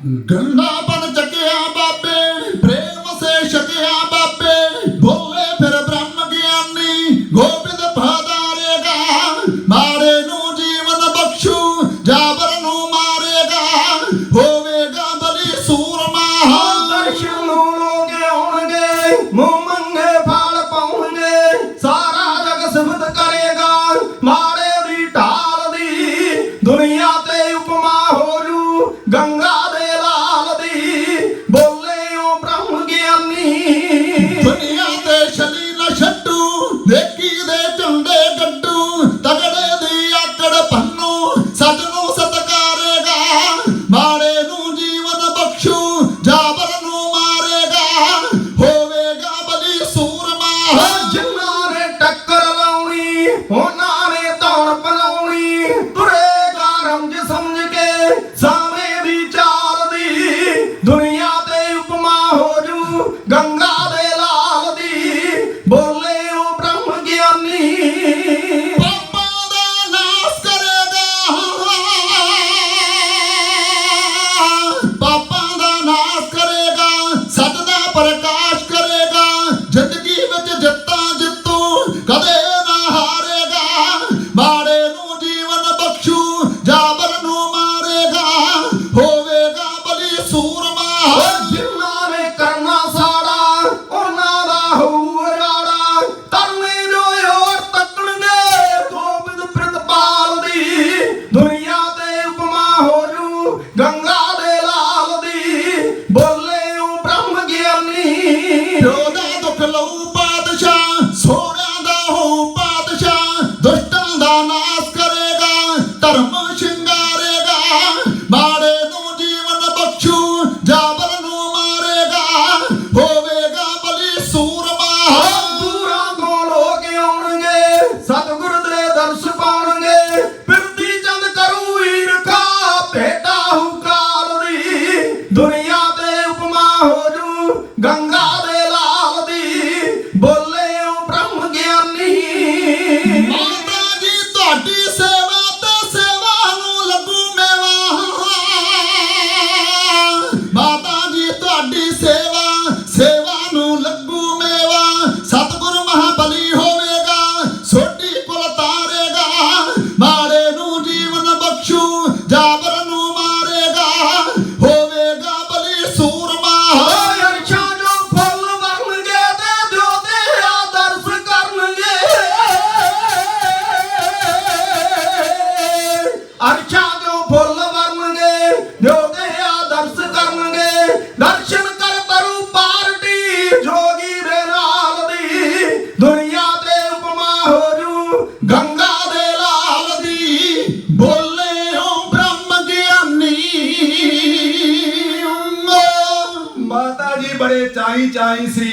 ਗੰਦਾ ਬਨ ਚੱਕਿਆ ਬਾਬੇ, ਪ੍ਰੇਮ ਸੇ ਛਕਿਆ ਬਾਬੇ, ਬੋਲੇ ਫਿਰ ਬ੍ਰਹਮ ਗਿਆਨੀ, ਗੋਬਿੰਦ ਭਾਦਾਰੇਗਾ ਮਾਰੇ ਨੂੰ ਜੀਵਨ ਬਖਸ਼ੂ, ਜਾਬਰ ਨੂੰ ਮਾਰੇਗਾ, ਹੋਵੇਗਾ ਬਲੀ ਸੂਰਮਾ। ਦਰਸ਼ਨ ਹੋਣਗੇ ਹੋਣਗੇ there to. ਦੂਰਾਂ ਤੋਂ ਲੋਕ ਆਉਣਗੇ, ਸਤਿਗੁਰ ਦੇ ਦਰਸ ਪਾਉਣਗੇ। ਫਿਰਦੀ ਚੰਦ ਕਰੂ ਈਰਖਾ, ਭੇਟਾ ਹੁ ਕਾਲ ਦੀ। ਦੁਨੀਆ ਤੇ ਉਪਮਾ ਹੋ ਜੂ, ਗੰਗਾ ਅਰਸ਼ਾਂ ਦੇ ਫੁੱਲ ਵਰਨਗੇ ਜੋਗੇ ਆਦਰਸ ਕਰਨਗੇ। ਦਰਸ਼ਨ ਕਰ ਬਰੂ ਪਾਰਟੀ, ਜੋਗੀ ਦੇ ਨਾਲ ਦੀ। ਦੁਨੀਆ ਤੇ ਉਪਮਾ ਹੋ ਜੂ, ਗੰਗਾ ਦੇ ਲਾਲ ਦੀ। ਬੋਲੇ ਹੋ ਬ੍ਰਹਮ ਗਿਆਨੀ। ਮਾਤਾ ਜੀ, ਬੜੇ ਚਾਹੀ ਚਾਹੀ ਸੀ